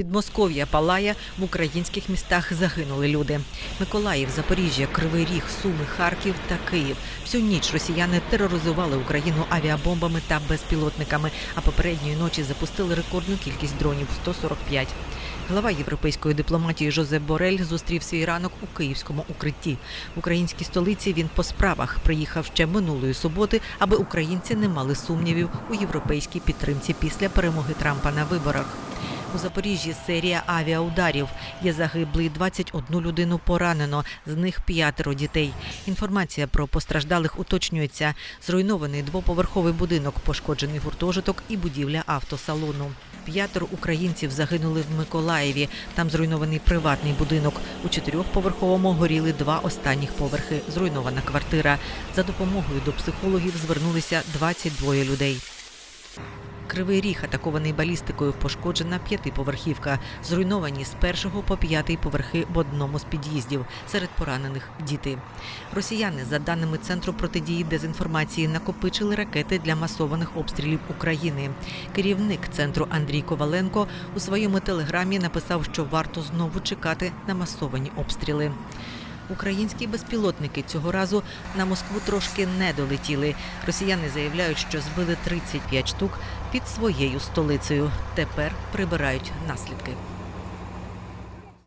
Підмосков'я палає в українських містах загинули люди. Миколаїв, Запоріжжя, Кривий Ріг, Суми, Харків та Київ. Всю ніч росіяни тероризували Україну авіабомбами та безпілотниками. А попередньої ночі запустили рекордну кількість дронів 145. Глава європейської дипломатії Жозеп Борель зустрів свій ранок у київському укритті. В українській столиці він по справах приїхав ще минулої суботи, аби українці не мали сумнівів у європейській підтримці після перемоги Трампа на виборах. У Запоріжжі серія авіаударів. Є загиблий 21 людину поранено, з них п'ятеро дітей. Інформація про постраждалих уточнюється. Зруйнований двоповерховий будинок, пошкоджений гуртожиток і будівля автосалону. П'ятеро українців загинули в Миколаєві. Там зруйнований приватний будинок. У чотирьохповерховому горіли два останніх поверхи. Зруйнована квартира. За допомогою до психологів звернулися 22 людей. Кривий ріг, атакований балістикою, пошкоджена п'ятиповерхівка. Зруйновані з першого по п'ятий поверхи в одному з під'їздів. Серед поранених діти. Росіяни, за даними центру протидії дезінформації, накопичили ракети для масованих обстрілів України. Керівник центру Андрій Коваленко у своєму телеграмі написав, що варто знову чекати на масовані обстріли. Українські безпілотники цього разу на Москву трошки не долетіли. Росіяни заявляють, що збили 35 штук під своєю столицею. Тепер прибирають наслідки.